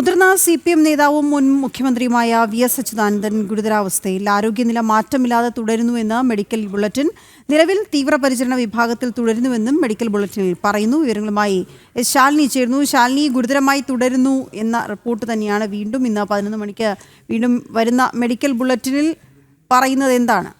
മുതിർന്ന C P M നേതാവും മുൻ മുഖ്യമന്ത്രിയുമായ വി എസ് അച്യുതാനന്ദൻ ഗുരുതരാവസ്ഥയിൽ ആരോഗ്യനില മാറ്റമില്ലാതെ തുടരുന്നുവെന്ന് മെഡിക്കൽ ബുള്ളറ്റിൻ നിലവിൽ തീവ്രപരിചരണ വിഭാഗത്തിൽ തുടരുന്നുവെന്നും മെഡിക്കൽ ബുള്ളറ്റിനിൽ പറയുന്നു. വിവരങ്ങളുമായി ശാലിനി ചേർന്നു ശാലിനി ഗുരുതരമായി തുടരുന്നു എന്ന റിപ്പോർട്ട് തന്നെയാണ് വീണ്ടും ഇന്ന് പതിനൊന്ന് മണിക്ക് വീണ്ടും വരുന്ന മെഡിക്കൽ ബുള്ളറ്റിനിൽ പറയുന്നത് എന്താണ്?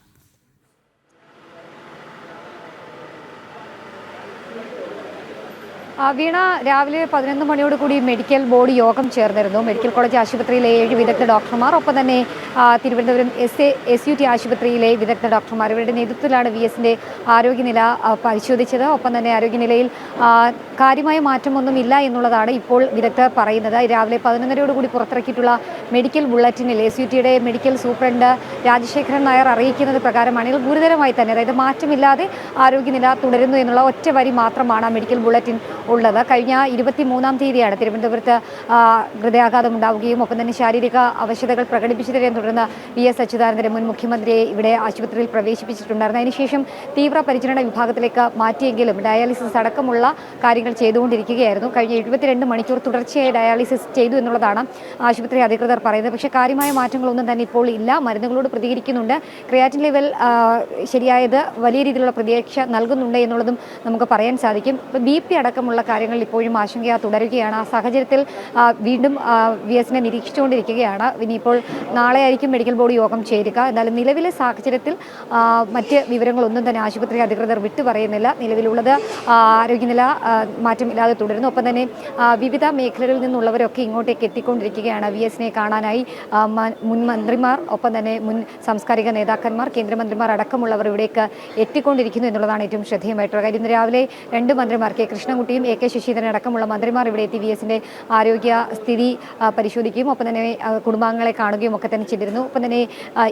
വീണ രാവിലെ പതിനൊന്ന് മണിയോട് കൂടി മെഡിക്കൽ ബോർഡ് യോഗം ചേർന്നിരുന്നു. മെഡിക്കൽ കോളേജ് ആശുപത്രിയിലെ ഏഴ് വിദഗ്ധ ഡോക്ടർമാർ ഒപ്പം തന്നെ Thiruvananthapuram S A S U T ആശുപത്രിയിലെ വിദഗ്ധ ഡോക്ടർമാർ. ഇവരുടെ നേതൃത്വത്തിലാണ് വി എസിന്റെ ആരോഗ്യനില പരിശോധിച്ചത്. ഒപ്പം തന്നെ ആരോഗ്യനിലയിൽ കാര്യമായ മാറ്റമൊന്നും ഇല്ല എന്നുള്ളതാണ് ഇപ്പോൾ വിദഗ്ധർ പറയുന്നത്. രാവിലെ പതിനൊന്നരയോട് കൂടി പുറത്തിറക്കിയിട്ടുള്ള മെഡിക്കൽ ബുള്ളറ്റിനിൽ എസ് യു ടിയുടെ മെഡിക്കൽ സൂപ്രണ്ട് രാജശേഖരൻ നായർ അറിയിക്കുന്നത് പ്രകാരമാണെങ്കിൽ ഗുരുതരമായി തന്നെ അതായത് മാറ്റമില്ലാതെ ആരോഗ്യനില തുടരുന്നു എന്നുള്ള ഒറ്റ വരി മാത്രമാണ് മെഡിക്കൽ ബുള്ളറ്റിൻ ഉള്ളത്. കഴിഞ്ഞ ഇരുപത്തി മൂന്നാം തീയതിയാണ് തിരുവനന്തപുരത്ത് ഹൃദയാഘാതം ഉണ്ടാവുകയും ഒപ്പം തന്നെ ശാരീരിക അവശതകൾ പ്രകടിപ്പിച്ചതിനെ തുടർന്ന് വി എസ് അച്യുതാനന്ദനെ മുൻ മുഖ്യമന്ത്രിയെ ഇവിടെ ആശുപത്രിയിൽ പ്രവേശിപ്പിച്ചിട്ടുണ്ടായിരുന്നു. അതിനുശേഷം തീവ്ര പരിചരണ വിഭാഗത്തിലേക്ക് മാറ്റിയെങ്കിലും ഡയാലിസിസ് അടക്കമുള്ള കാര്യങ്ങൾ ചെയ്തുകൊണ്ടിരിക്കുകയായിരുന്നു. കഴിഞ്ഞ എഴുപത്തിരണ്ട് മണിക്കൂർ തുടർച്ചയായി ഡയാലിസിസ് ചെയ്തു എന്നുള്ളതാണ് ആശുപത്രി അധികൃതർ പറയുന്നത്. പക്ഷേ കാര്യമായ മാറ്റങ്ങളൊന്നും തന്നെ ഇപ്പോൾ ഇല്ല. മരുന്നുകളോട് പ്രതികരിക്കുന്നുണ്ട്. ക്രിയാറ്റിൻ ലെവൽ ശരിയായത് വലിയ രീതിയിലുള്ള പ്രതീക്ഷ നൽകുന്നുണ്ട് എന്നുള്ളതും നമുക്ക് പറയാൻ സാധിക്കും. ബി പി കാര്യങ്ങളിൽ ഇപ്പോഴും ആശങ്ക തുടരുകയാണ്. ആ സാഹചര്യത്തിൽ വീണ്ടും വി എസിനെ നിരീക്ഷിച്ചുകൊണ്ടിരിക്കുകയാണ്. ഇനിയിപ്പോൾ നാളെ ആയിരിക്കും മെഡിക്കൽ ബോർഡ് യോഗം ചേരുക. എന്നാലും നിലവിലെ സാഹചര്യത്തിൽ മറ്റ് വിവരങ്ങളൊന്നും തന്നെ ആശുപത്രി അധികൃതർ വിട്ടു പറയുന്നില്ല. നിലവിലുള്ളത് ആരോഗ്യനില മാറ്റമില്ലാതെ തുടരുന്നു. ഒപ്പം തന്നെ വിവിധ മേഖലകളിൽ നിന്നുള്ളവരൊക്കെ ഇങ്ങോട്ടേക്ക് എത്തിക്കൊണ്ടിരിക്കുകയാണ് വി എസിനെ കാണാനായി മുൻ മന്ത്രിമാർ ഒപ്പം തന്നെ മുൻ സാംസ്കാരിക നേതാക്കന്മാർ കേന്ദ്രമന്ത്രിമാർ അടക്കമുള്ളവർ ഇവിടേക്ക് എത്തിക്കൊണ്ടിരിക്കുന്നു എന്നുള്ളതാണ് ഏറ്റവും ശ്രദ്ധേയമായിട്ടുള്ള കാര്യം. ഇന്ന് രാവിലെ രണ്ട് മന്ത്രിമാർ കെ കൃഷ്ണൻകുട്ടിയും എ കെ ശശീന്ദ്രൻ അടക്കമുള്ള മന്ത്രിമാർ ഇവിടെ എത്തി വി എസിന്റെ ആരോഗ്യ സ്ഥിതി പരിശോധിക്കുകയും ഒപ്പം തന്നെ കുടുംബാംഗങ്ങളെ കാണുകയും ഒക്കെ തന്നെ ചെയ്തിരുന്നു. ഒപ്പം തന്നെ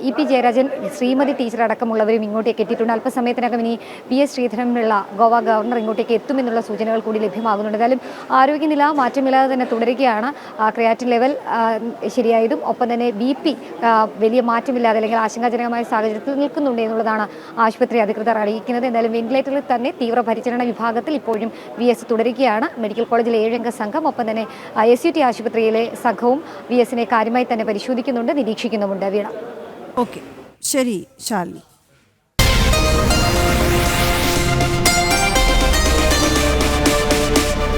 E P Jayarajan Sreemathi teacher അടക്കമുള്ളവരും ഇങ്ങോട്ടേക്ക് എത്തിയിട്ടുണ്ട്. അല്പസമയത്തിനകം ഇനി പി എസ് ശ്രീധരനുള്ള ഗോവ ഗവർണർ ഇങ്ങോട്ടേക്ക് എത്തുമെന്നുള്ള സൂചനകൾ കൂടി ലഭ്യമാകുന്നുണ്ട്. എന്തായാലും ആരോഗ്യനില മാറ്റമില്ലാതെ തന്നെ തുടരുകയാണ്. ക്രിയാറ്റിൻ ലെവൽ ശരിയായതും ഒപ്പം തന്നെ ബി പി വലിയ മാറ്റമില്ലാതെ അല്ലെങ്കിൽ ആശങ്കാജനകമായ സാഹചര്യത്തിൽ നിൽക്കുന്നുണ്ട് എന്നുള്ളതാണ് ആശുപത്രി അധികൃതർ അറിയിക്കുന്നത്. എന്തായാലും വെന്റിലേറ്ററിൽ തന്നെ തീവ്രപരിചരണ വിഭാഗത്തിൽ ഇപ്പോഴും വി എസ് തുടരുകയാണ്. മെഡിക്കൽ കോളേജിലെ ഏഴംഗ സംഘം ഒപ്പം തന്നെ എസ് യു ടി ആശുപത്രിയിലെ സംഘവും വി എസിനെ കാര്യമായി തന്നെ പരിശോധിക്കുന്നുണ്ട് നിരീക്ഷിക്കുന്നുമുണ്ട്. വീണ. ഓക്കെ. ശരി ശാലിനി.